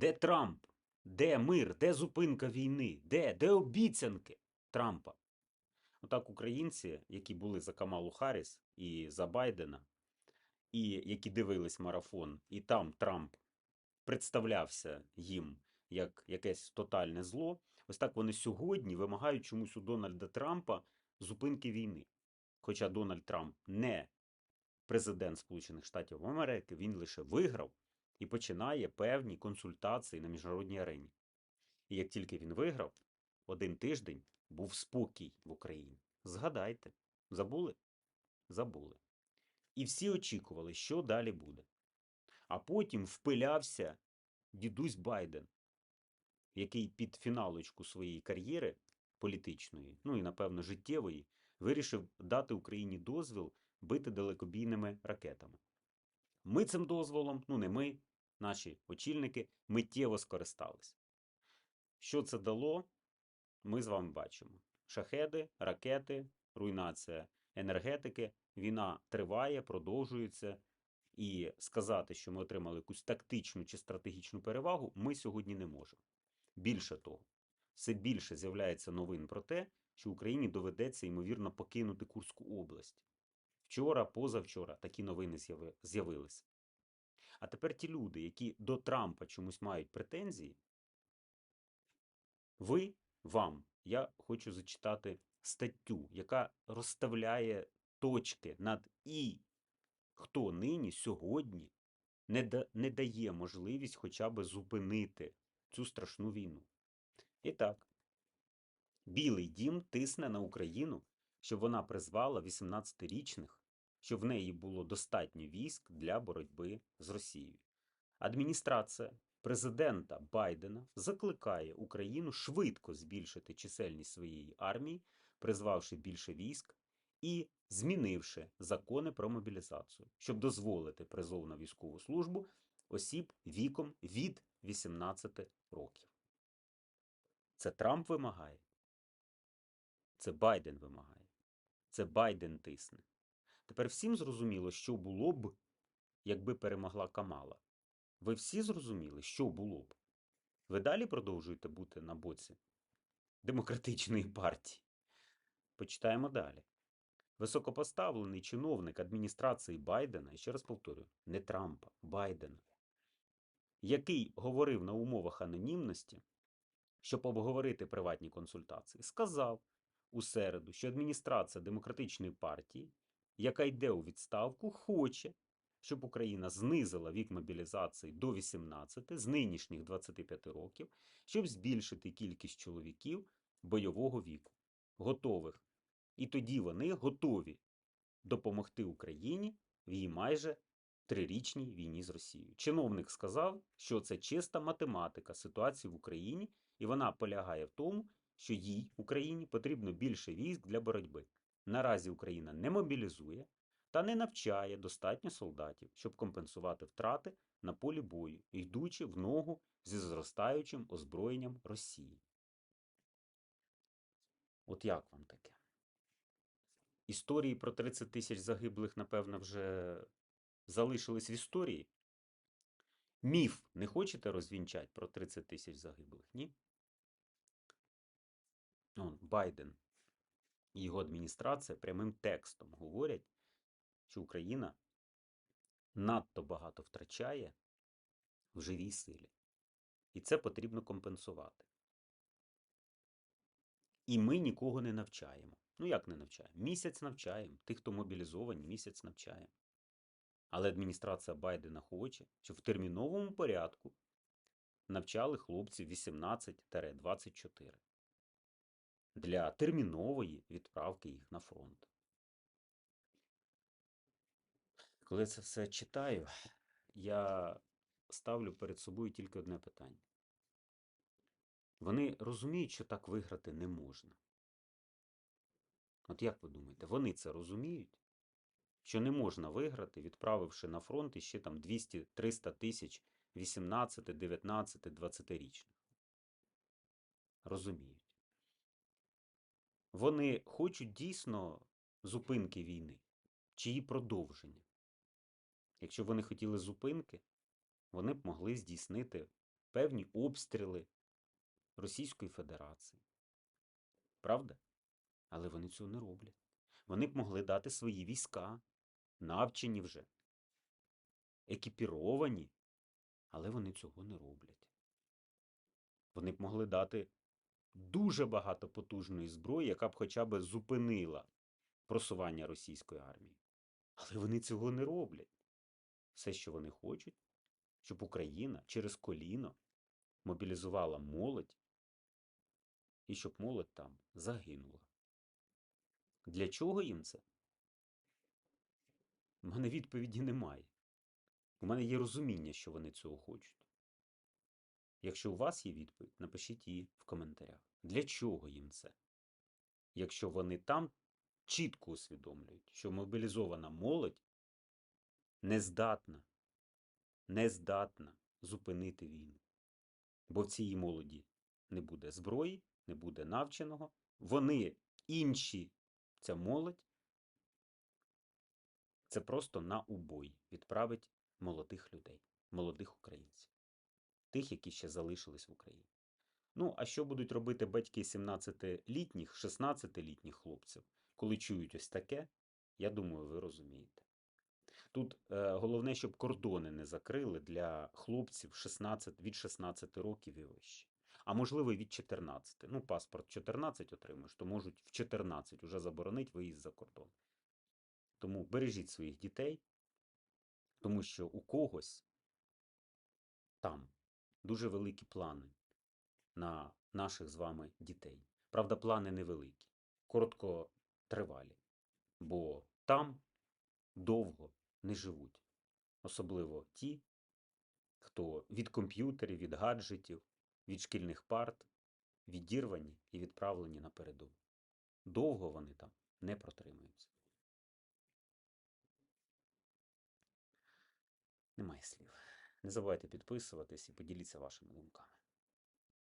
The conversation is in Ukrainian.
Де Трамп? Де мир? Де зупинка війни? Де? Де обіцянки Трампа? Отак українці, які були за Камалу Харріс і за Байдена, і які дивились марафон, і там Трамп представлявся їм як якесь тотальне зло, ось так вони сьогодні вимагають чомусь у Дональда Трампа зупинки війни. Хоча Дональд Трамп не президент Сполучених Штатів Америки, він лише виграв і починає певні консультації на міжнародній арені. І як тільки він виграв, один тиждень був спокій в Україні. Згадайте, забули? Забули. І всі очікували, що далі буде. А потім впилявся дідусь Байден, який під фіналочку своєї кар'єри політичної, ну і, напевно, життєвої, вирішив дати Україні дозвіл бити далекобійними ракетами. Ми цим дозволом, ну не ми, наші очільники, миттєво скористались. Що це дало, ми з вами бачимо. Шахеди, ракети, руйнація енергетики, війна триває, продовжується. І сказати, що ми отримали якусь тактичну чи стратегічну перевагу, ми сьогодні не можемо. Більше того, все більше з'являється новин про те, що Україні доведеться ймовірно покинути Курську область. Вчора, позавчора такі новини з'явилися. А тепер ті люди, які до Трампа чомусь мають претензії, ви, вам, я хочу зачитати статтю, яка розставляє точки над і, хто нині, сьогодні не, да, не дає можливість хоча б зупинити цю страшну війну. І так, Білий дім тисне на Україну, щоб вона призвала 18-річних, щоб в неї було достатньо військ для боротьби з Росією. Адміністрація президента Байдена закликає Україну швидко збільшити чисельність своєї армії, призвавши більше військ і змінивши закони про мобілізацію, щоб дозволити призов на військову службу осіб віком від 18 років. Це Трамп вимагає. Це Байден вимагає. Це Байден тисне. Тепер всім зрозуміло, що було б, якби перемогла Камала. Ви всі зрозуміли, що було б? Ви далі продовжуєте бути на боці демократичної партії. Почитаємо далі. Високопоставлений чиновник адміністрації Байдена, ще раз повторюю, не Трампа, Байдена, який говорив на умовах анонімності, щоб обговорити приватні консультації, сказав у середу, що адміністрація демократичної партії, яка йде у відставку, хоче, щоб Україна знизила вік мобілізації до 18 з нинішніх 25 років, щоб збільшити кількість чоловіків бойового віку, готових. І тоді вони готові допомогти Україні в її майже трирічній війні з Росією. Чиновник сказав, що це чиста математика ситуації в Україні, і вона полягає в тому, що їй, Україні, потрібно більше військ для боротьби. Наразі Україна не мобілізує та не навчає достатньо солдатів, щоб компенсувати втрати на полі бою, йдучи в ногу зі зростаючим озброєнням Росії. От як вам таке? Історії про 30 тисяч загиблих, напевно, вже залишились в історії. Міф не хочете розвінчати про 30 тисяч загиблих, ні? Он, Байден його адміністрація прямим текстом говорять, що Україна надто багато втрачає в живій силі. І це потрібно компенсувати. І ми нікого не навчаємо. Ну як не навчаємо? Місяць навчаємо. Тих, хто мобілізовані, місяць навчаємо. Але адміністрація Байдена хоче, щоб в терміновому порядку навчали хлопців 18-24 для термінової відправки їх на фронт. Коли це все читаю, я ставлю перед собою тільки одне питання. Вони розуміють, що так виграти не можна. От як ви думаєте, вони це розуміють? Що не можна виграти, відправивши на фронт іще там 200-300 тисяч 18, 19, 20-річних? Розуміють. Вони хочуть дійсно зупинки війни чи її продовження. Якщо вони хотіли зупинки, вони б могли здійснити певні обстріли Російської Федерації. Правда? Але вони цього не роблять. Вони б могли дати свої війська, навчені вже, екіпіровані, але вони цього не роблять. Вони б могли дати дуже багато потужної зброї, яка б хоча б зупинила просування російської армії. Але вони цього не роблять. Все, що вони хочуть, щоб Україна через коліно мобілізувала молодь і щоб молодь там загинула. Для чого їм це? У мене відповіді немає. У мене є розуміння, що вони цього хочуть. Якщо у вас є відповідь, напишіть її в коментарях. Для чого їм це? Якщо вони там чітко усвідомлюють, що мобілізована молодь не здатна, не здатна зупинити війну. Бо в цій молоді не буде зброї, не буде навченого. Вони інші, ця молодь, це просто на убой відправить молодих людей, молодих українців, тих, які ще залишились в Україні. Ну, а що будуть робити батьки 17-літніх, 16-літніх хлопців, коли чують ось таке, я думаю, ви розумієте. Тут е, головне, щоб кордони не закрили для хлопців 16, від 16 років і вище. А можливо, від 14. Ну, паспорт 14 отримаєш, то можуть в 14 уже заборонить виїзд за кордон. Тому бережіть своїх дітей, тому що у когось там дуже великі плани на наших з вами дітей. Правда, плани невеликі, короткотривалі, бо там довго не живуть. Особливо ті, хто від комп'ютерів, від гаджетів, від шкільних парт відірвані і відправлені на передову. Довго вони там не протримуються. Немає слів. Не забувайте підписуватись і поділіться вашими думками.